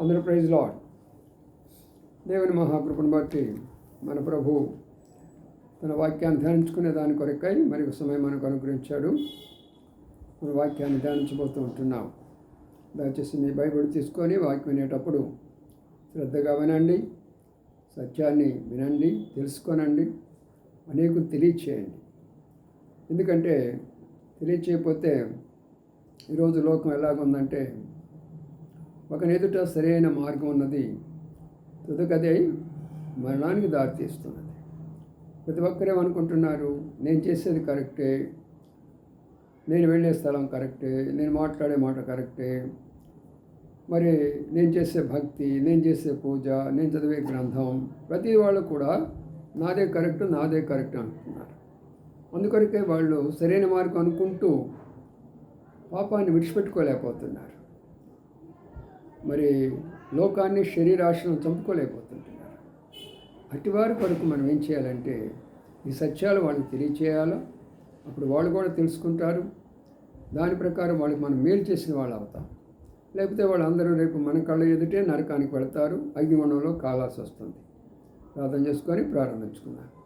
అందరూ praise lord దేవుని మహాకృపను బట్టి మన ప్రభు తన వాక్యాన్ని ధ్యానించుకునే దాని కొరకై మరి ఒక సమయం మనకు అనుగ్రహించాడు. మన వాక్యాన్ని ధ్యానించబోతూ ఉంటున్నాం. దయచేసి మీ బైబిల్ తీసుకొని వాక్యం వినేటప్పుడు శ్రద్ధగా వినండి సత్యాన్ని వినండి తెలుసుకోనండి అనేకులు తెలియచేయండి. ఎందుకంటే తెలియచేయకపోతే ఈరోజు లోకం ఎలాగుందంటే ఒక సరైన మార్గం ఉన్నది. తుదకదే మరణానికి దారితీస్తున్నది ప్రతి ఒక్కరు ఏమనుకుంటున్నారు? నేను చేసేది కరెక్టే? నేను వెళ్ళే స్థలం కరెక్టే? నేను మాట్లాడే మాట కరెక్టే? మరి నేను చేసే భక్తి నేను చేసే పూజ నేను చదివే గ్రంథం ప్రతి వాళ్ళు కూడా నాదే కరెక్ట్ నాదే కరెక్ట్ అంటున్నారు అందుకొరకే వాళ్ళు సరైన మార్గం అనుకుంటూ పాపాన్ని విడిచిపెట్టుకోలేకపోతున్నారు. మరి లోకాన్ని శరీరాశను చంపుకోలేకపోతుంటున్నారు. అటివారి కొరకు మనం ఏం చేయాలంటే ఈ సత్యాలు వాళ్ళకి తెలియచేయాలా? అప్పుడు వాళ్ళు కూడా తెలుసుకుంటారు. దాని ప్రకారం వాళ్ళకి మనం మేలు చేసిన వాళ్ళు అవుతాం. లేకపోతే వాళ్ళందరూ రేపు మన కళ్ళ ఎదుటే నరకానికి వెళతారు. అగ్నిగుణంలో కాలాల్సి వస్తుంది. ప్రార్థన చేసుకొని ప్రారంభించుకున్నాను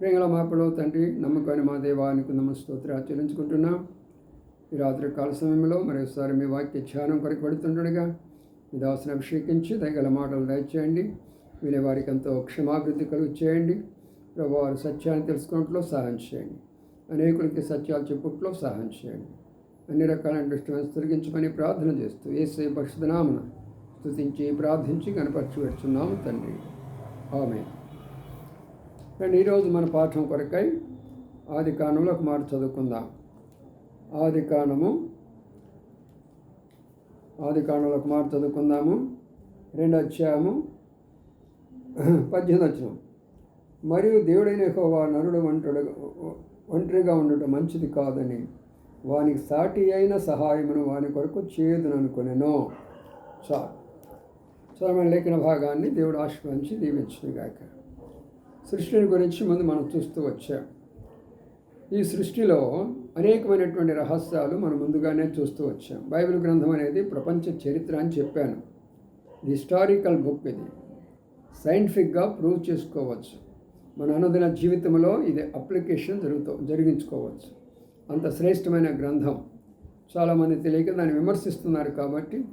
ప్రేంగళ మాపలో తండ్రి నమ్మకాన్ని మా దేవానికి నమ్మ స్తోత్ర ఆచరించుకుంటున్నాం. ఈ రాత్రి కాల సమయంలో మరోసారి మీ వాక్య ధ్యానం కొరకు పడుతుండగా మీ దాసును అభిషేకించి దయగల మాటలు దయచేయండి. వినే వారికి ఎంతో క్షమాభివృద్ధి కలుగు చేయండి. వారు సత్యాన్ని తెలుసుకున్నట్లో సహాయం చేయండి. అనేకులకి సత్యాలు చెప్పుట్లో సహాయం చేయండి. అన్ని రకాలైన డిస్టర్బెన్స్ తొలగించమని ప్రార్థన చేస్తూ ఏసే పరిశుధనామన స్థుతించి ప్రార్థించి కనపరచి పెడుతున్నాము తండ్రి. ఆమె రండి ఈరోజు మన పాఠం కొరకై ఆది కాలంలో ఒక మాట చదువుకుందాం. ఆది కాండము. ఆది కాండంలో ఒక మాట చదువుకుందాము. రెండు అధ్యాయము. పద్దెనిమిది వచ్చిన మరియు దేవుడైన హోవా నరుడు ఒంటరి ఒంటరిగా ఉండటం మంచిది కాదని వానికి సాటి అయిన సహాయమును వాని కొరకు చేయదుననుకొనెను చాలు చదవని లేఖన భాగాన్ని దేవుడు ఆశ్రయించి దీవించుగాక సృష్టిని గురించి ముందు మనం చూస్తూ వచ్చాం. ఈ సృష్టిలో అనేకమైనటువంటి రహస్యాలు మనం ముందుగానే చూస్తూ వచ్చాం. బైబిల్ గ్రంథం అనేది ప్రపంచ చరిత్ర అని చెప్పాను. హిస్టారికల్ బుక్ ఇది. సైంటిఫిక్గా ప్రూవ్ చేసుకోవచ్చు. మన అనుదిన జీవితంలో ఇది అప్లికేషన్ జరుగుతూ జరిగించుకోవచ్చు. అంత శ్రేష్టమైన గ్రంథం. చాలామంది తెలియక దాన్ని విమర్శిస్తున్నారు కాబట్టి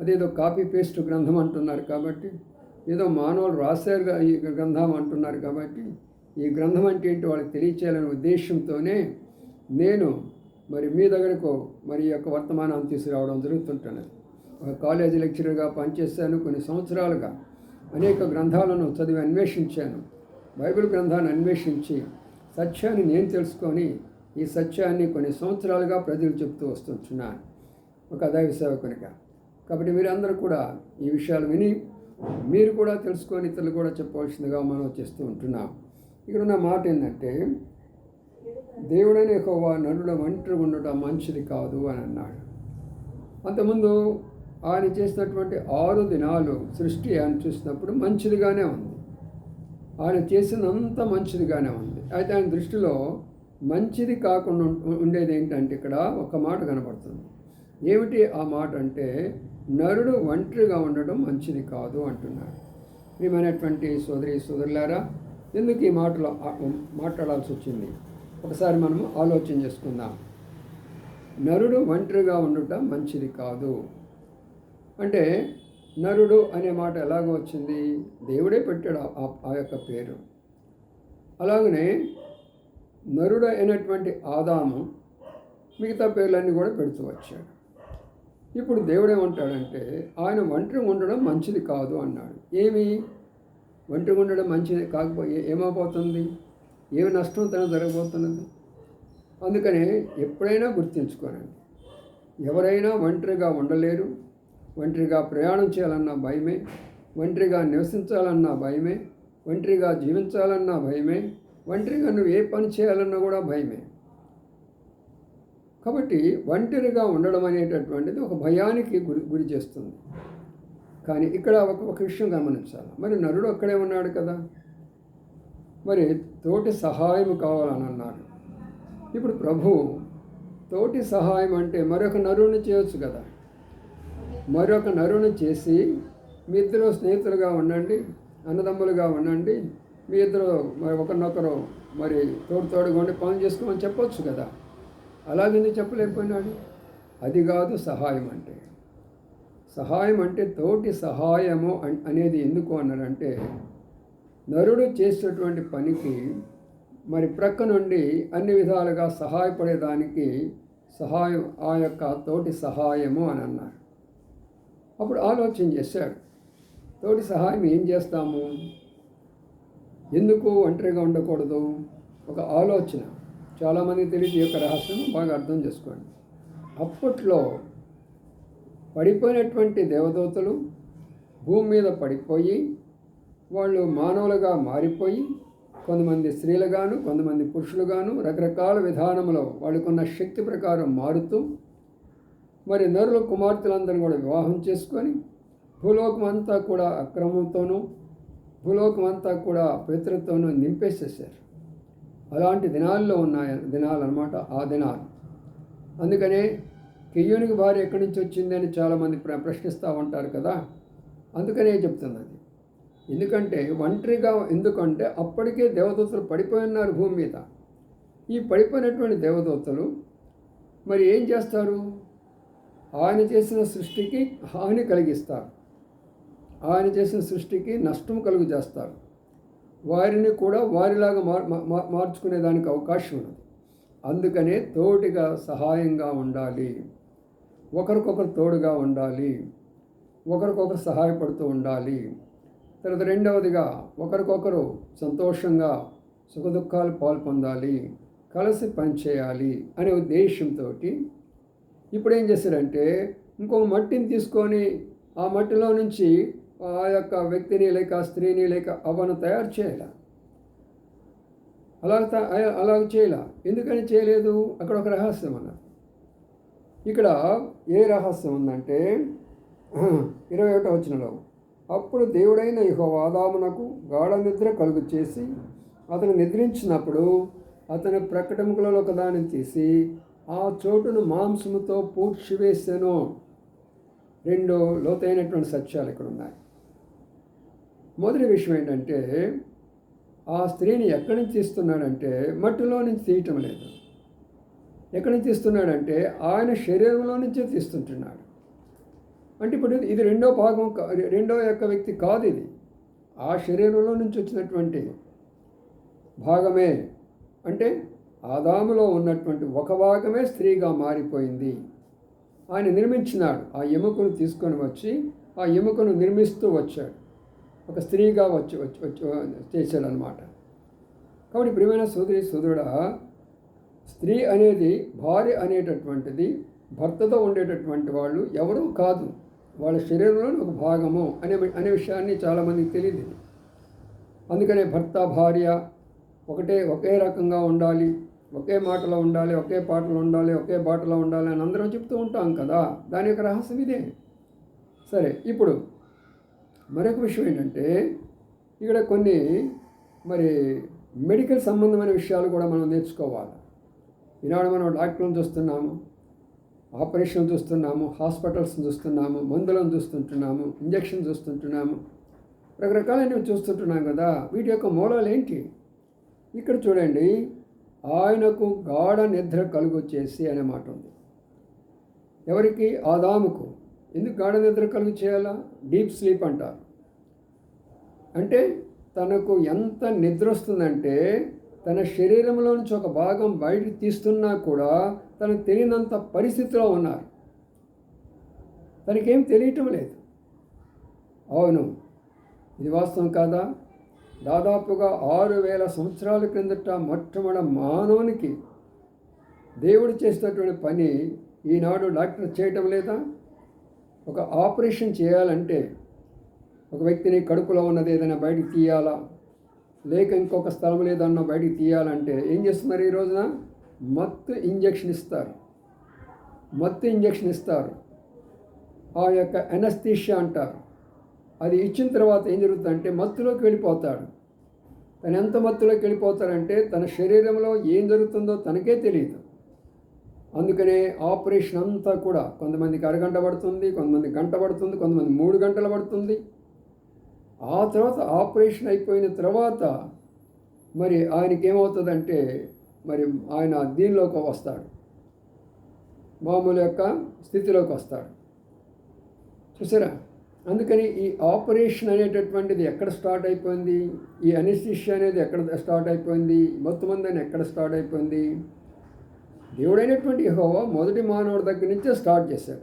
అదేదో కాపీ పేస్ట్ గ్రంథం అంటున్నారు కాబట్టి ఏదో మానవులు రాశారు ఈ గ్రంథం అంటున్నారు కాబట్టి ఈ గ్రంథం అంటే ఏంటి వాళ్ళకి తెలియచేయాలనే ఉద్దేశంతోనే నేను మరి మీ దగ్గరకు మరి యొక్క వర్తమానాన్ని తీసుకురావడం జరుగుతుంటున్నది ఒక కాలేజీ లెక్చరర్గా పనిచేశాను. కొన్ని సంవత్సరాలుగా అనేక గ్రంథాలను చదివి అన్వేషించాను. బైబిల్ గ్రంథాన్ని అన్వేషించి సత్యాన్ని నేను తెలుసుకొని ఈ సత్యాన్ని కొన్ని సంవత్సరాలుగా ప్రజలు చెప్తూ వస్తుంటున్నాను. ఒక దైవ సేవకునిగా. కాబట్టి మీరందరూ కూడా ఈ విషయాలు విని మీరు కూడా తెలుసుకొని ఇతరులు కూడా చెప్పవలసిందిగా మనం చేస్తూ ఉంటున్నాం. ఇక్కడ ఉన్న మాట ఏంటంటే దేవుడని ఎక్కువ నరుడు ఒంటరి ఉండటం మంచిది కాదు అని అన్నాడు. అంతకుముందు ఆయన చేసినటువంటి ఆరు దినాలు సృష్టి ఆయన చూసినప్పుడు మంచిదిగానే ఉంది. ఆయన చేసినంత మంచిదిగానే ఉంది. అయితే ఆయన దృష్టిలో మంచిది కాకుండా ఉండేది ఏంటంటే ఇక్కడ ఒక మాట కనబడుతుంది. ఏమిటి ఆ మాట అంటే నరుడు ఒంటరిగా ఉండడం మంచిది కాదు అంటున్నాడు. ప్రియమైనటువంటి సోదరి సోదరులారా ఎందుకు ఈ మాటలు మాట్లాడాల్సి వచ్చింది? ఒకసారి మనము ఆలోచన చేసుకుందాం. నరుడు ఒంటరిగా ఉండటం మంచిది కాదు. అంటే నరుడు అనే మాట ఎలాగ వచ్చింది? దేవుడే పెట్టాడు ఆ- ఆ- యొక్క పేరు. అలాగనే నరుడు అయినటువంటి ఆదాము మిగతా పేర్లన్నీ కూడా పెడుతూ వచ్చాడు. ఇప్పుడు దేవుడు ఏమంటాడంటే ఆయన ఒంటరి ఉండడం మంచిది కాదు అన్నాడు. ఏమి? ఒంటరి ఉండడం మంచిది కాకపోతే ఏమైపోతుంది ఏమి నష్టం తన జరగబోతున్నది? అందుకని ఎప్పుడైనా గుర్తించుకోనండి. ఎవరైనా ఒంటరిగా ఉండలేరు ఒంటరిగా ప్రయాణం చేయాలన్న భయమే ఒంటరిగా నివసించాలన్న భయమే ఒంటరిగా జీవించాలన్న భయమే ఒంటరిగా నువ్వు ఏ పని చేయాలన్నా కూడా భయమే. కాబట్టి ఒంటరిగా ఉండడం అనేటటువంటిది ఒక భయానికి గురి గురి చేస్తుంది. కానీ ఇక్కడ ఒక ఒక విషయం గమనించాలి. మరి నరుడు అక్కడే ఉన్నాడు కదా? మరి తోటి సహాయం కావాలని అన్నాడు ఇప్పుడు ప్రభు తోటి సహాయం అంటే మరొక నరుని చేయొచ్చు కదా. మరొక నరుని చేసి మీ ఇద్దరు స్నేహితులుగా ఉండండి అన్నదమ్ములుగా ఉండండి మీ ఇద్దరు మరి ఒకరినొకరు మరి తోడు తోడుగా ఉండి పనులు చేసుకోమని చెప్పొచ్చు కదా. అలాగే చెప్పలేకపోయినాడు? అది కాదు సహాయం అంటే. సహాయం అంటే తోటి సహాయము అన్- అనేది ఎందుకు అన్నారంటే నరుడు చేసేటువంటి పనికి మరి ప్రక్క నుండి అన్ని విధాలుగా సహాయపడేదానికి సహాయం ఆ యొక్క తోటి సహాయము అని అన్నారు. అప్పుడు ఆలోచన చేశాడు. తోటి సహాయం ఏం చేస్తాము? ఎందుకు ఒంటరిగా ఉండకూడదు? ఒక ఆలోచన. చాలామంది తెలియదు యొక్క రహస్యం బాగా అర్థం చేసుకోండి. అప్పట్లో పడిపోయినటువంటి దేవదూతలు భూమి మీద పడిపోయి వాళ్ళు మానవులుగా మారిపోయి కొంతమంది స్త్రీలుగాను కొంతమంది పురుషులుగాను రకరకాల విధానంలో వాళ్ళకున్న శక్తి ప్రకారం మారుతూ మరి నరుల కుమార్తెలందరూ కూడా వివాహం చేసుకొని భూలోకం అంతా కూడా అక్రమంతోనూ భూలోకం అంతా కూడా పవిత్రతోనూ నింపేసేసారు అలాంటి దినాల్లో ఉన్నాయి దినాలు అనమాట ఆ దినాలు. అందుకనే కెయ్యూనికి భార్య ఎక్కడి నుంచి వచ్చిందని చాలామంది ప్ర ప్రశ్నిస్తూ ఉంటారు కదా. అందుకనే చెప్తున్నది. ఎందుకంటే ఒంటరిగా ఎందుకంటే అప్పటికే దేవదూతలు పడిపోయి ఉన్నారు భూమి మీద. ఈ పడిపోయినటువంటి దేవదూతలు మరి ఏం చేస్తారు? ఆయన చేసిన సృష్టికి హాని కలిగిస్తారు. ఆయన చేసిన సృష్టికి నష్టం కలుగు చేస్తారు వారిని కూడా వారిలాగా మార్ మా- మార్చుకునేదానికి అవకాశం ఉన్నది. అందుకనే తోటిగా సహాయంగా ఉండాలి. ఒకరికొకరు తోడుగా ఉండాలి. ఒకరికొకరు సహాయపడుతూ ఉండాలి. తర్వాత రెండవదిగా ఒకరికొకరు సంతోషంగా సుఖదుఖాలు పాల్పొందాలి కలిసి పనిచేయాలి అనే ఉద్దేశంతో ఇప్పుడు ఏం చేశారంటే ఇంకొక మట్టిని తీసుకొని ఆ మట్టిలో నుంచి ఆ యొక్క వ్యక్తిని లేక స్త్రీని లేక అవ్వను తయారు చేయాలి. అలా అలా అలాగ చేయాల. ఎందుకని చేయలేదు? అక్కడ ఒక రహస్యం అన్నది ఇక్కడ ఏ రహస్యం ఉందంటే ఇరవై ఒకటో వచ్చినలో అప్పుడు దేవుడైన యెహోవా వాదామునకు గాఢ నిద్ర కలుగు చేసి అతను నిద్రించినప్పుడు అతని ప్రకటములలో ఒకదాన్ని తీసి ఆ చోటును మాంసముతో పూడ్చివేసాను. రెండు లోతైనటువంటి సత్యాలు ఇక్కడ ఉన్నాయి మొదటి విషయం ఏంటంటే ఆ స్త్రీని ఎక్కడి నుంచి తీస్తున్నాడంటే మట్టిలో నుంచి తీయటం లేదు. ఎక్కడి నుంచి తీస్తున్నాడంటే ఆయన శరీరంలో నుంచే తీస్తుంటున్నాడు. అంటే ఇప్పుడు ఇది రెండో భాగం రెండో యొక్క వ్యక్తి కాదు ఇది. ఆ శరీరంలో నుంచి వచ్చినటువంటి భాగమే. అంటే ఆదాములో ఉన్నటువంటి ఒక భాగమే స్త్రీగా మారిపోయింది. ఆయన నిర్మించినాడు. ఆ ఎముకను తీసుకొని వచ్చి ఆ ఎముకను నిర్మిస్తూ వచ్చాడు. ఒక స్త్రీగా వచ్చి వచ్చి వచ్చి చేశాడనమాట కాబట్టి ప్రియమైన సోదరి సోదరుడా స్త్రీ అనేది భార్య అనేటటువంటిది భర్తతో ఉండేటటువంటి వాళ్ళు ఎవరూ కాదు. వాళ్ళ శరీరంలోని ఒక భాగము అనే అనే విషయాన్ని చాలామందికి తెలియదు అందుకనే భర్త భార్య ఒకటే ఒకే రకంగా ఉండాలి ఒకే మాటలో ఉండాలి ఒకే పాటలో ఉండాలి ఒకే బాటలో ఉండాలి అని అందరం చెప్తూ ఉంటాం కదా. దాని యొక్క రహస్యం ఇదే. సరే ఇప్పుడు మరొక విషయం ఏంటంటే ఇక్కడ కొన్ని మరి మెడికల్ సంబంధమైన విషయాలు కూడా మనం నేర్చుకోవాలి. ఈనాడు మనం డాక్టర్లను చూస్తున్నాము ఆపరేషన్ చూస్తున్నాము హాస్పిటల్స్ చూస్తున్నాము మందులను చూస్తుంటున్నాము ఇంజక్షన్ చూస్తుంటున్నాము. రకరకాలైనవి చూస్తుంటున్నాం కదా వీటి యొక్క మూలాలు ఏంటి? ఇక్కడ చూడండి ఆయనకు గాఢ నిద్ర కలుగొచ్చేసి అనే మాట ఉంది. ఎవరికి? ఆదాముకు. ఎందుకు గాఢ నిద్ర కలుగు చేయాలా డీప్ స్లీప్ అంటారు. అంటే తనకు ఎంత నిద్ర వస్తుందంటే తన శరీరంలో నుంచి ఒక భాగం బయటకు తీస్తున్నా కూడా తనకు తెలియనంత పరిస్థితిలో ఉన్నారు. తనకేం తెలియటం లేదు. అవును ఇది వాస్తవం కాదా? దాదాపుగా ఆరు వేల సంవత్సరాల క్రిందట మొట్టమొదటి మానవునికి దేవుడు చేసినటువంటి పని ఈనాడు డాక్టర్ చేయటం లేదా? ఒక ఆపరేషన్ చేయాలంటే ఒక వ్యక్తిని కడుపులో ఉన్నది ఏదైనా బయటకు తీయాలా? లేక ఇంకొక స్థలం లేదన్నా బయటికి తీయాలంటే ఏం చేస్తున్నారు ఈ రోజున? మత్తు ఇంజెక్షన్ ఇస్తారు. మత్తు ఇంజెక్షన్ ఇస్తారు. ఆ యొక్క ఎనస్థీషియా అంటారు. అది ఇచ్చిన తర్వాత ఏం జరుగుతుందంటే మత్తులోకి వెళ్ళిపోతాడు. తను ఎంత మత్తులోకి వెళ్ళిపోతాడంటే తన శరీరంలో ఏం జరుగుతుందో తనకే తెలియదు. అందుకనే ఆపరేషన్ అంతా కూడా కొంతమందికి అరగంట పడుతుంది కొంతమంది గంట పడుతుంది కొంతమంది మూడు గంటలు పడుతుంది. ఆ తర్వాత ఆపరేషన్ అయిపోయిన తర్వాత మరి ఆయనకి ఏమవుతుందంటే మరి ఆయన దీనిలోకి వస్తాడు. మామూలు యొక్క స్థితిలోకి వస్తాడు. చూసారా? అందుకని ఈ ఆపరేషన్ అనేటటువంటిది ఎక్కడ స్టార్ట్ అయిపోయింది? ఈ అనిస్థిషియా అనేది ఎక్కడ స్టార్ట్ అయిపోయింది? మొత్తం మంది ఎక్కడ స్టార్ట్ అయిపోయింది? దేవుడైనటువంటి హోవా మొదటి మానవుడి దగ్గర నుంచే స్టార్ట్ చేశాడు.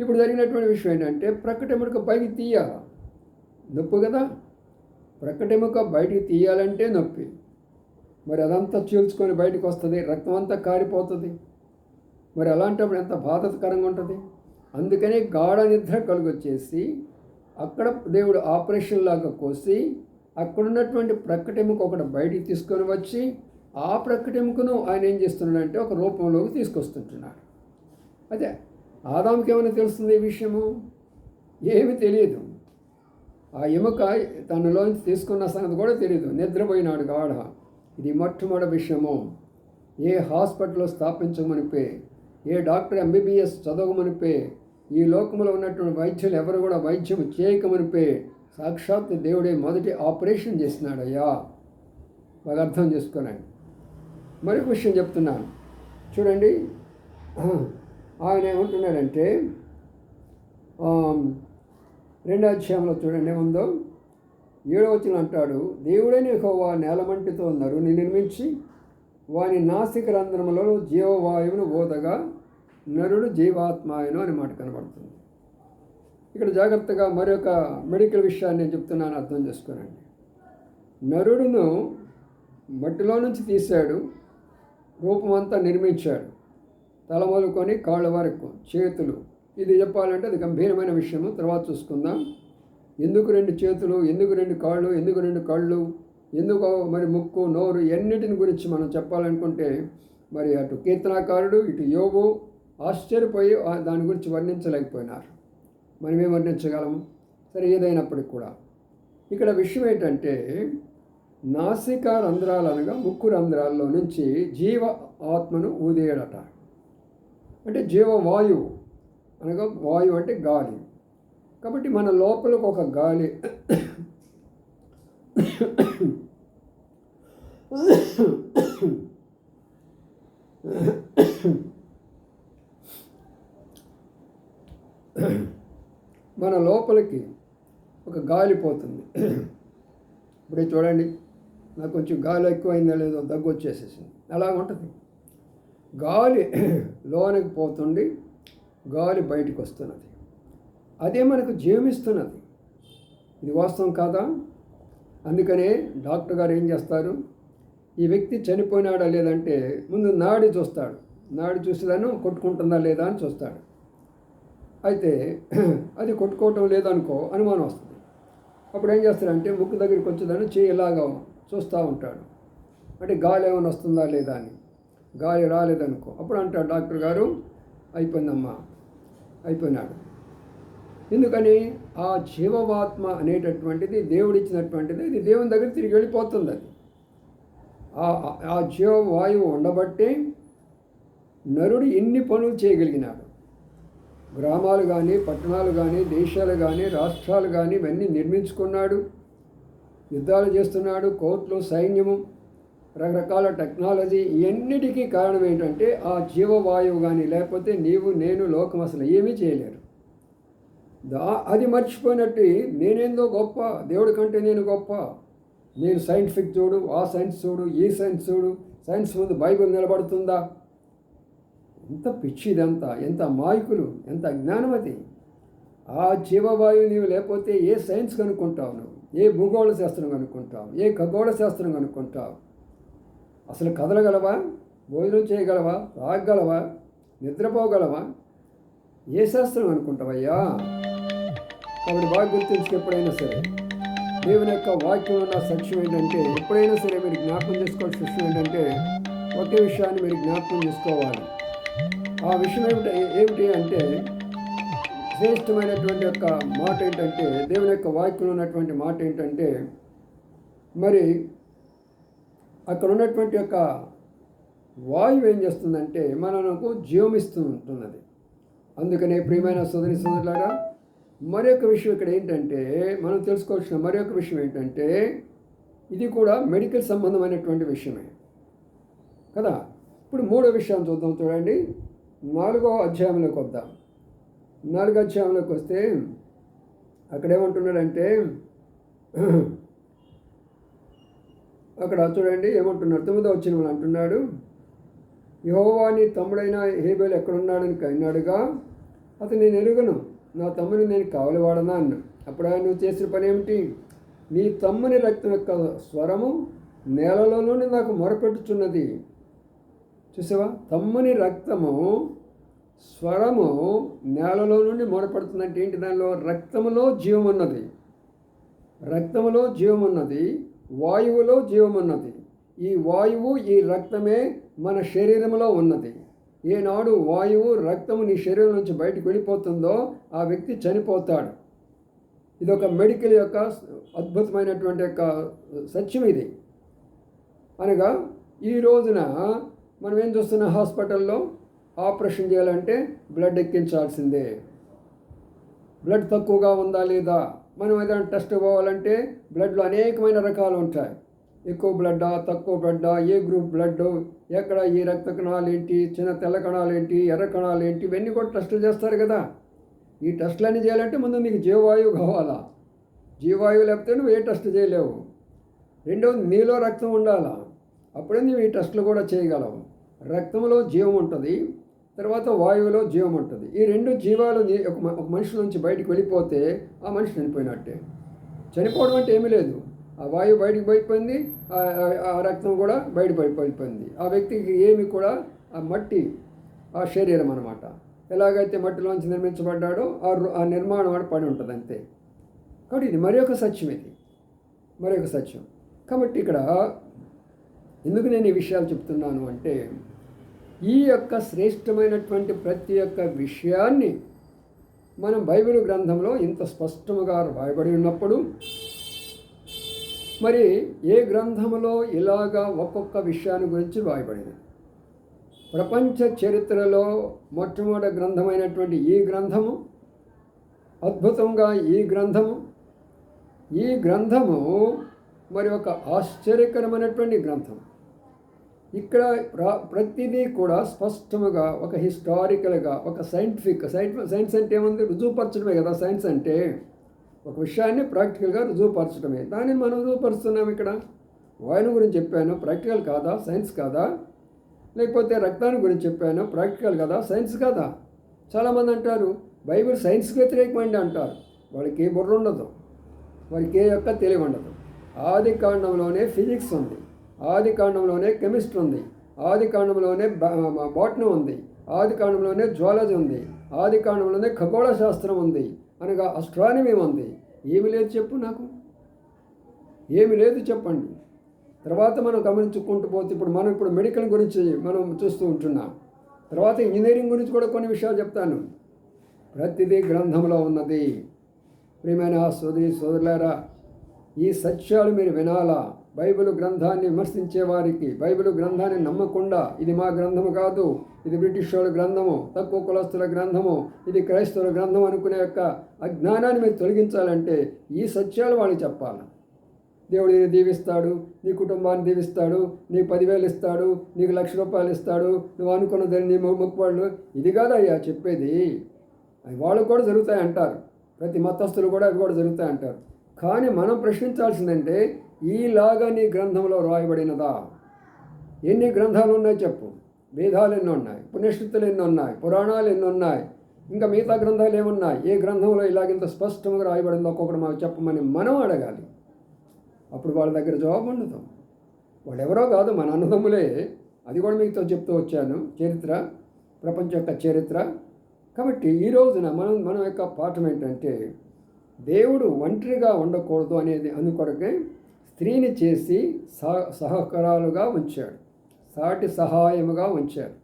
ఇప్పుడు జరిగినటువంటి విషయం ఏంటంటే ప్రకటముడికి పైకి తీయాలి? నొప్పి కదా? ప్రకటముక బయటికి తీయాలంటే నొప్పి. మరి అదంతా చీల్చుకొని బయటకు వస్తుంది రక్తం అంతా కారిపోతుంది. మరి అలాంటప్పుడు ఎంత బాధకరంగా ఉంటుంది? అందుకనే గాఢ నిద్ర కలుగొచ్చేసి అక్కడ దేవుడు ఆపరేషన్ లాగా కోసి అక్కడున్నటువంటి ప్రక్కటెముక ఒకటి బయటికి తీసుకొని వచ్చి ఆ ప్రక్కటెముకను ఆయన ఏం చేస్తున్నాడంటే ఒక రూపంలోకి తీసుకొస్తుంటున్నాడు. అదే ఆదాంకి ఏమైనా తెలుస్తుంది ఈ విషయము? ఏమి తెలియదు. ఆ ఎముక తనలోంచి తీసుకున్న సంగతి కూడా తెలియదు నిద్రపోయినాడు గాఢ. ఇది మొట్టమొదటి విషయము. ఏ హాస్పిటల్లో స్థాపించమనిపే ఏ డాక్టర్ ఎంబీబీఎస్ చదవమనిపే ఈ లోకంలో ఉన్నటువంటి వైద్యులు ఎవరు కూడా వైద్యం చేయకమనిపే సాక్షాత్ దేవుడే మొదటి ఆపరేషన్ చేసినాడయ్యా. బాగా అర్థం చేసుకున్నాడు మరొక విషయం చెప్తున్నాను. చూడండి. ఆయన ఏమంటున్నాడంటే రెండో అధ్యాయంలో చూడండి ఏముందో? ఏడో వచ్చిన అంటాడు దేవుడైన యహోవా నేలమంటితో నరుని నిర్మించి వాని నాసిక రంధ్రములలో జీవవాయువును ఓదగా నరుడు జీవాత్మాయను అని మాట కనబడుతుంది. ఇక్కడ జాగ్రత్తగా మరొక మెడికల్ విషయాన్ని నేను చెప్తున్నాను అర్థం చేసుకోనండి. నరుడును మట్టిలో నుంచి తీశాడు రూపమంతా నిర్మించాడు. తల మొదలుకొని కాళ్ళ వరకు చేతులు ఇది చెప్పాలంటే అది గంభీరమైన విషయము. తర్వాత చూసుకుందాం. ఎందుకు రెండు చేతులు? ఎందుకు రెండు కాళ్ళు? ఎందుకు రెండు కళ్ళు? ఎందుకు మరి ముక్కు నోరు ఎన్నిటిని గురించి మనం చెప్పాలనుకుంటే మరి అటు కీర్తనాకారుడు ఇటు యోగు ఆశ్చర్యపోయి దాని గురించి వర్ణించలేకపోయినారు. మనమే వర్ణించగలము? సరే ఏదైనప్పటికి కూడా. ఇక్కడ విషయం ఏంటంటే నాసిక రంధ్రాలు అనగా ముక్కు రంధ్రాల్లో నుంచి జీవ ఆత్మను ఊదేయడట. అంటే జీవవాయువు అనగా వాయు అంటే గాలి. కాబట్టి మన లోపలకు ఒక గాలి మన లోపలికి ఒక గాలి పోతుంది. ఇప్పుడే చూడండి నాకు కొంచెం గాలి ఎక్కువైందో లేదో దగ్గు వచ్చేసేసింది అలాగ ఉంటుంది గాలి లోనికి పోతుంది. గాలి బయటికి వస్తున్నది అదే మనకు జీవమిస్తున్నది. ఇది వాస్తవం కాదా? అందుకనే డాక్టర్ గారు ఏం చేస్తారు? ఈ వ్యక్తి చనిపోయినాడా లేదంటే ముందు నాడి చూస్తాడు. నాడి చూసేదాను కొట్టుకుంటుందా లేదా అని చూస్తాడు. అయితే అది కొట్టుకోవటం లేదనుకో అనుమానం వస్తుంది. అప్పుడు ఏం చేస్తాడంటే ముక్కు దగ్గరికి వచ్చేదాన్ని చేయి ఇలాగా చూస్తూ ఉంటాడు. అంటే గాలి ఏమైనా వస్తుందా లేదా అని. గాలి రాలేదనుకో. అప్పుడు అంటాడు డాక్టర్ గారు అయిపోయిందమ్మా. అయిపోయినాడు. ఎందుకని? ఆ జీవవాత్మ అనేటటువంటిది దేవుడిచ్చినటువంటిది ఇది దేవుని దగ్గర తిరిగి వెళ్ళిపోతుంది అది. ఆ- జీవవాయువు ఉండబట్టే నరుడు ఎన్ని పనులు చేయగలిగినాడు. గ్రామాలు కానీ పట్టణాలు కానీ దేశాలు కానీ రాష్ట్రాలు కానీ ఇవన్నీ నిర్మించుకున్నాడు. యుద్ధాలు చేస్తున్నాడు కోర్టులు సైన్యము రకరకాల టెక్నాలజీ ఇవన్నిటికీ కారణం ఏంటంటే ఆ జీవవాయువు కానీ లేకపోతే నీవు నేను లోకం అసలు ఏమీ చేయలేరు. దా అది మర్చిపోయినట్టు నేనేందో గొప్ప దేవుడి కంటే నేను గొప్ప. నేను సైంటిఫిక్ చూడు ఆ సైన్స్ చూడు ఈ సైన్స్ చూడు సైన్స్ ముందు బైబిల్ నిలబడుతుందా? ఎంత పిచ్చి ఇదంతా ఎంత మాయకులు ఎంత అజ్ఞానం అది. ఆ జీవవాయువు నీవు లేకపోతే ఏ సైన్స్ కనుక్కుంటావు నువ్వు? ఏ భూగోళ శాస్త్రం కనుక్కుంటావు? ఏ ఖగోళ శాస్త్రం కనుక్కుంటావు? అసలు కదలగలవా? భోజనం చేయగలవా? రాగలవా? నిద్రపోగలవా? ఏ శాస్త్రం అనుకుంటావయ్యా? కాబట్టి బాగా గుర్తుంచుకు ఎప్పుడైనా సరే దేవుని యొక్క వాక్యం ఉన్న సత్యం ఏంటంటే ఎప్పుడైనా సరే మీరు జ్ఞాపకం చేసుకోవాల్సిన విషయం ఏంటంటే ఒకే విషయాన్ని మీరు జ్ఞాపకం చేసుకోవాలి. ఆ విషయం ఏమిటి? ఏమిటి అంటే శ్రేష్టమైనటువంటి యొక్క మాట ఏంటంటే దేవుని యొక్క వాక్యంలో ఉన్నటువంటి మాట ఏంటంటే మరి అక్కడ ఉన్నటువంటి యొక్క వాయువు ఏం చేస్తుందంటే మనకు జీవమిస్తూ ఉంటున్నది అందుకనే ప్రియమైన సోదరి సోదరులారా మరొక విషయం ఇక్కడ ఏంటంటే మనం తెలుసుకోవాల్సిన మరొక విషయం ఏంటంటే ఇది కూడా మెడికల్ సంబంధమైనటువంటి విషయమే. కదా? ఇప్పుడు మూడో విషయాన్ని చూద్దాం చూడండి. నాలుగో అధ్యాయంలోకి వద్దాం. నాలుగో అధ్యాయంలోకి వస్తే అక్కడేమంటున్నాడంటే అక్కడ చూడండి ఏమంటున్నాడు? తొమ్మిదో వచ్చిన వాళ్ళు అంటున్నాడు యహోవాని తమ్ముడైన హేబేలు ఎక్కడున్నాడని అన్నాడుగా అతను నేను ఎరుగను. నా తమ్ముని నేను కావలివాడనా? అన్న. అప్పుడు ఆయన నువ్వు చేసిన పని ఏమిటి? నీ తమ్ముని రక్తం యొక్క స్వరము నేలలో నాకు మొరపెట్టుచున్నది. చూసావా? తమ్ముని రక్తము స్వరము నేలలో నుండి మొరపడుతుందంటే ఏంటి దానిలో? రక్తములో జీవం ఉన్నది. రక్తములో జీవం ఉన్నది. వాయువులో జీవమున్నది. ఈ వాయువు ఈ రక్తమే మన శరీరంలో ఉన్నది. ఏనాడు వాయువు రక్తము నీ శరీరం నుంచి బయటకు వెళ్ళిపోతుందో ఆ వ్యక్తి చనిపోతాడు. ఇది ఒక మెడికల్ యొక్క అద్భుతమైనటువంటి యొక్క సత్యం ఇది. అనగా ఈ రోజున మనం ఏం చూస్తున్న హాస్పిటల్లో? ఆపరేషన్ చేయాలంటే బ్లడ్ ఎక్కించాల్సిందే. బ్లడ్ తక్కువగా ఉందా లేదా? మనం ఏదైనా టెస్ట్ పోవాలంటే బ్లడ్లో అనేకమైన రకాలు ఉంటాయి. ఎక్కువ బ్లడ్డా తక్కువ బ్లడ్డా ఏ గ్రూప్ బ్లడ్ ఎక్కడ ఈ రక్త కణాలు ఏంటి చిన్న తెల్ల కణాలు ఏంటి ఎర్ర కణాలు ఏంటి ఇవన్నీ కూడా టెస్టులు చేస్తారు కదా. ఈ టెస్టులన్నీ చేయాలంటే ముందు నీకు జీవవాయువు కావాలా. జీవవాయువు లేకపోతే నువ్వు ఏ టెస్ట్ చేయలేవు. రెండవది నీలో రక్తం ఉండాలా. అప్పుడే నువ్వు ఈ టెస్టులు కూడా చేయగలవు. రక్తంలో జీవం ఉంటుంది. తర్వాత వాయువులో జీవం ఉంటుంది. ఈ రెండు జీవాలు ఒక మనిషి నుంచి బయటకు వెళ్ళిపోతే ఆ మనిషి చనిపోయినట్టే. చనిపోవడం అంటే ఏమీ లేదు. ఆ వాయువు బయటికి పోయిపోయింది ఆ రక్తం కూడా బయట పడిపోయింది. ఆ వ్యక్తికి ఏమి కూడా ఆ మట్టి ఆ శరీరం అనమాట ఎలాగైతే మట్టిలోంచి నిర్మించబడ్డాడో ఆ ఆ నిర్మాణం ఆడ పడి ఉంటుంది అంతే. కాబట్టి ఇది మరి ఒక సత్యం ఇది. మరి ఒక సత్యం. కాబట్టి ఇక్కడ ఎందుకు నేను ఈ విషయాలు చెప్తున్నాను అంటే ఈ యొక్క శ్రేష్టమైనటువంటి ప్రతి ఒక్క విషయాన్ని మనం బైబిల్ గ్రంథంలో ఇంత స్పష్టముగా రాయబడి ఉన్నప్పుడు మరి ఏ గ్రంథములో ఇలాగా ఒక్కొక్క విషయాన్ని గురించి రాయబడింది? ప్రపంచ చరిత్రలో మొట్టమొదటి గ్రంథమైనటువంటి ఈ గ్రంథము అద్భుతంగా ఈ గ్రంథము ఈ గ్రంథము మరి ఒక ఆశ్చర్యకరమైనటువంటి గ్రంథం ఇక్కడ ప్రతిదీ కూడా స్పష్టముగా ఒక హిస్టారికల్గా ఒక సైంటిఫిక్ సైన్స్ అంటే ఏముంది? రుజువుపరచడమే కదా సైన్స్ అంటే. ఒక విషయాన్ని ప్రాక్టికల్గా రుజువుపరచడమే. దానిని మనం రుజువుపరుస్తున్నాం ఇక్కడ. వాయువు గురించి చెప్పాను ప్రాక్టికల్ కాదా సైన్స్ కాదా? లేకపోతే రక్తాన్ని గురించి చెప్పాను ప్రాక్టికల్ కదా సైన్స్ కాదా? చాలామంది అంటారు బైబిల్ సైన్స్కి వ్యతిరేకమండి అంటారు. వాళ్ళకి ఏ బుర్ర ఉండదు. వాళ్ళకి ఏ యొక్క తెలివి ఉండదు. ఆది కాండంలోనే ఫిజిక్స్ ఉంది. ఆది కాండంలోనే కెమిస్ట్రీ ఉంది. ఆది కాండంలోనే బాటనీ ఉంది. ఆది కాండంలోనే జువాలజీ ఉంది. ఆది కాండంలోనే ఖగోళ శాస్త్రం ఉంది. అనగా అస్ట్రానమీ ఉంది. ఏమి లేదు చెప్పు నాకు. ఏమి లేదు చెప్పండి. తర్వాత మనం గమనించుకుంటూ పోతే ఇప్పుడు మనం ఇప్పుడు మెడికల్ గురించి మనం చూస్తూ ఉంటున్నాం. తర్వాత ఇంజనీరింగ్ గురించి కూడా కొన్ని విషయాలు చెప్తాను. ప్రతిదీ గ్రంథంలో ఉన్నది. ప్రియమైన సోదరి సోదరులారా ఈ సత్యాలు మీరు వినాలా? బైబిల్ గ్రంథాన్ని విమర్శించే వారికి బైబిల్ గ్రంథాన్ని నమ్మకుండా ఇది మా గ్రంథము కాదు ఇది బ్రిటిష్ వాళ్ళ గ్రంథము తక్కువ కులస్తుల గ్రంథము ఇది క్రైస్తవుల గ్రంథం అనుకునే యొక్క అజ్ఞానాన్ని మీరు తొలగించాలంటే ఈ సత్యాలు వాళ్ళకి చెప్పాలి. దేవుడు నేను దీవిస్తాడు నీ కుటుంబాన్ని దీవిస్తాడు నీకు పదివేలు ఇస్తాడు నీకు లక్ష రూపాయలు ఇస్తాడు నువ్వు అనుకున్నదని నీ మొక్కువాళ్ళు ఇది కాదయ్యా చెప్పేది. అవి వాళ్ళు కూడా జరుగుతాయి అంటారు ప్రతి మతస్థులు కూడా అవి కూడా జరుగుతాయి అంటారు కానీ మనం ప్రశ్నించాల్సిందంటే ఈలాగా నీ గ్రంథంలో రాయబడినదా? ఎన్ని గ్రంథాలు ఉన్నాయి చెప్పు? వేదాలు ఎన్ని ఉన్నాయి పుణ్యశక్తులు ఎన్ని ఉన్నాయి పురాణాలు ఎన్ని ఉన్నాయి ఇంకా మిగతా గ్రంథాలు ఏమున్నాయి? ఏ గ్రంథంలో ఇలాగింత స్పష్టంగా రాయబడిందో ఒక్కొక్కటి మాకు చెప్పమని మనం అడగాలి. అప్పుడు వాళ్ళ దగ్గర జవాబు ఉండదు. వాళ్ళు ఎవరో కాదు మన అన్నదమ్ములే. అది కూడా మీతో చెప్తూ వచ్చాను. చరిత్ర ప్రపంచ యొక్క చరిత్ర. కాబట్టి ఈ రోజున మనం మన యొక్క పాఠం ఏంటంటే దేవుడు ఒంటరిగా ఉండకూడదు అనేది. అందుకొరకే స్త్రీని చేసి సహ సహకారాలుగా ఉంచాడు. సాటి సహాయముగా ఉంచాడు.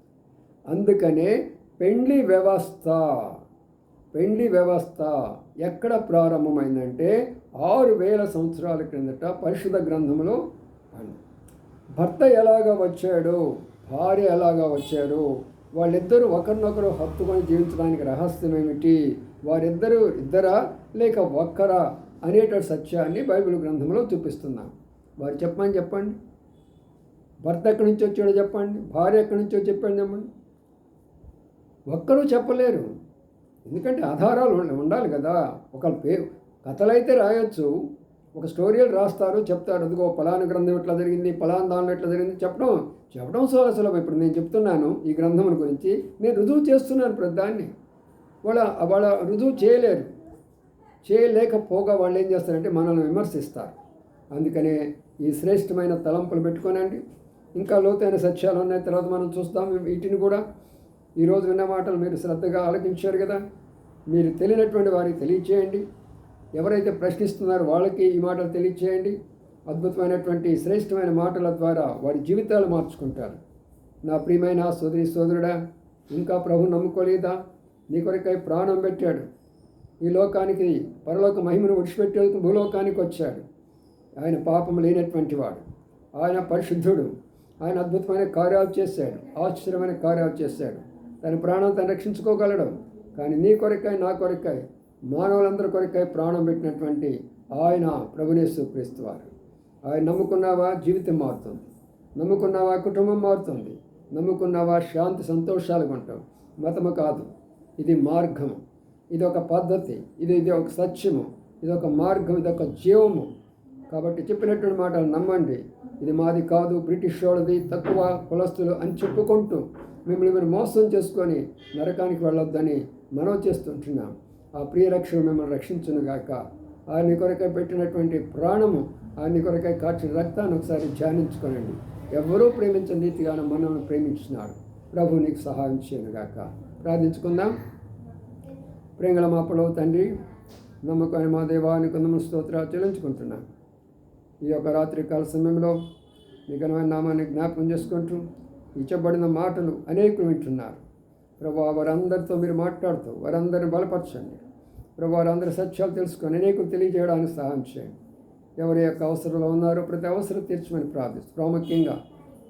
అందుకనే పెండ్లి వ్యవస్థ పెండ్లి వ్యవస్థ ఎక్కడ ప్రారంభమైందంటే ఆరు వేల సంవత్సరాల క్రిందట పరిశుద్ధ గ్రంథంలో భర్త ఎలాగ వచ్చాడు భార్య ఎలాగా వచ్చాడు వాళ్ళిద్దరూ ఒకరినొకరు హత్తుకొని జీవించడానికి రహస్యం ఏమిటి వారిద్దరూ ఇద్దరా లేక ఒక్కరా అనేటువంటి సత్యాన్ని బైబిల్ గ్రంథంలో చూపిస్తున్నాం. వారు చెప్పమని చెప్పండి. భర్త ఎక్కడి నుంచి వచ్చాడో చెప్పండి. భార్య ఎక్కడి నుంచో చెప్పండి చెప్పండి. ఒక్కరూ చెప్పలేరు. ఎందుకంటే ఆధారాలు ఉండాలి కదా. ఒక పేరు కథలైతే రాయొచ్చు. ఒక స్టోరీలు రాస్తారు. చెప్తారు. అదిగో పలానా గ్రంథం ఎట్లా జరిగింది? పలానా దానిలో ఎట్లా జరిగింది? చెప్పడం చెప్పడం చాలా సులభం ఇప్పుడు నేను చెప్తున్నాను ఈ గ్రంథం గురించి. నేను రుజువు చేస్తున్నాను ప్రతిదాన్ని. వాళ్ళ వాళ్ళ రుజువు చేయలేరు. చేయలేకపోగా వాళ్ళు ఏం చేస్తారంటే మనల్ని విమర్శిస్తారు. అందుకనే ఈ శ్రేష్టమైన తలంపులు పెట్టుకోనండి. ఇంకా లోతైన సత్యాలు ఉన్నాయి తర్వాత మనం చూస్తాం వీటిని కూడా. ఈరోజు విన్న మాటలు మీరు శ్రద్ధగా ఆలకించారు కదా. మీరు తెలియనటువంటి వారికి తెలియచేయండి. ఎవరైతే ప్రశ్నిస్తున్నారో వాళ్ళకి ఈ మాటలు తెలియచేయండి. అద్భుతమైనటువంటి శ్రేష్టమైన మాటల ద్వారా వారి జీవితాలు మార్చుకుంటారు. నా ప్రియమైన సోదరి సోదరుడా ఇంకా ప్రభు నమ్ముకోలేదా? నీ కొరకై ప్రాణం పెట్టాడు. ఈ లోకానికి పరలోక మహిమను విడిచిపెట్టేందుకు భూలోకానికి వచ్చాడు. ఆయన పాపం లేనటువంటి వాడు. ఆయన పరిశుద్ధుడు. ఆయన అద్భుతమైన కార్యాలు చేశాడు. ఆశ్చర్యమైన కార్యాలు చేశాడు. తన ప్రాణం తను రక్షించుకోగలడు. కానీ నీ కొరకై నా కొరకై మానవులందరి కొరకాయ ప్రాణం పెట్టినటువంటి ఆయన ప్రభునేశ్వర క్రీస్తు వారు. ఆయన నమ్ముకున్నావా? జీవితం మారుతుంది. నమ్ముకున్నావా? కుటుంబం మారుతుంది. నమ్ముకున్నావా? శాంతి సంతోషాలుగా ఉంటావు మతము కాదు. ఇది మార్గము. ఇది ఒక పద్ధతి ఇది ఇది ఒక సత్యము ఇది ఒక మార్గం ఇది ఒక జీవము. కాబట్టి చెప్పినటువంటి మాటలు నమ్మండి. ఇది మాది కాదు బ్రిటిష్ వాళ్ళది తక్కువ కులస్తులు అని చెప్పుకుంటూ మిమ్మల్ని మీరు మోసం చేసుకొని నరకానికి వెళ్ళొద్దని మనం చేస్తుంటున్నాం. ఆ ప్రియరక్షణ మిమ్మల్ని మిమ్మల్ని రక్షించునుగాక ఆయన కొరకై పెట్టినటువంటి ప్రాణము ఆయన కొరకై కాచిన రక్తాన్ని ఒకసారి ధ్యానించుకోనండి. ఎవరూ ప్రేమించని రీతిగానే మనల్ని ప్రేమించినాడు. ప్రభు నీకు సహాయం చేయనుగాక ప్రార్థించుకుందాం. ప్రేంగళ మాపలో తండ్రి నమ్మకాన్ని మా దేవానికి కొందరు స్తోత్రాలు చెల్లించుకుంటున్నాను ఈ యొక్క రాత్రి కాల సమయంలో మీ ఘనమైన నామాన్ని జ్ఞాపకం చేసుకుంటూ ఇచ్చబడిన మాటలు అనేకులు వింటున్నారు. ప్రభా వారందరితో మీరు మాట్లాడుతూ వారందరిని బలపరచండి. ప్రభు వారందరి సత్యాలు తెలుసుకొని అనేకులు తెలియజేయడానికి సహాయం చేయండి. ఎవరి యొక్క అవసరంలో ఉన్నారో ప్రతి అవసరం తీర్చమని ప్రార్థిస్తూ ప్రాముఖ్యంగా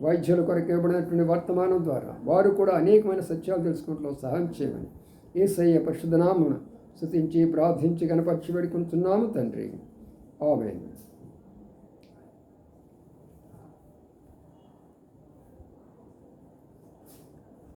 వైద్యుల కొరకు ఇవ్వబడినటువంటి వర్తమానం ద్వారా వారు కూడా అనేకమైన సత్యాలు తెలుసుకుంటూ సహాయం చేయమని ఏసయ్య పరిశుద్ధనామను స్థుతించి ప్రార్థించి కనపరిచి వేడుకుంటున్నాము తండ్రి. ఆమెన్.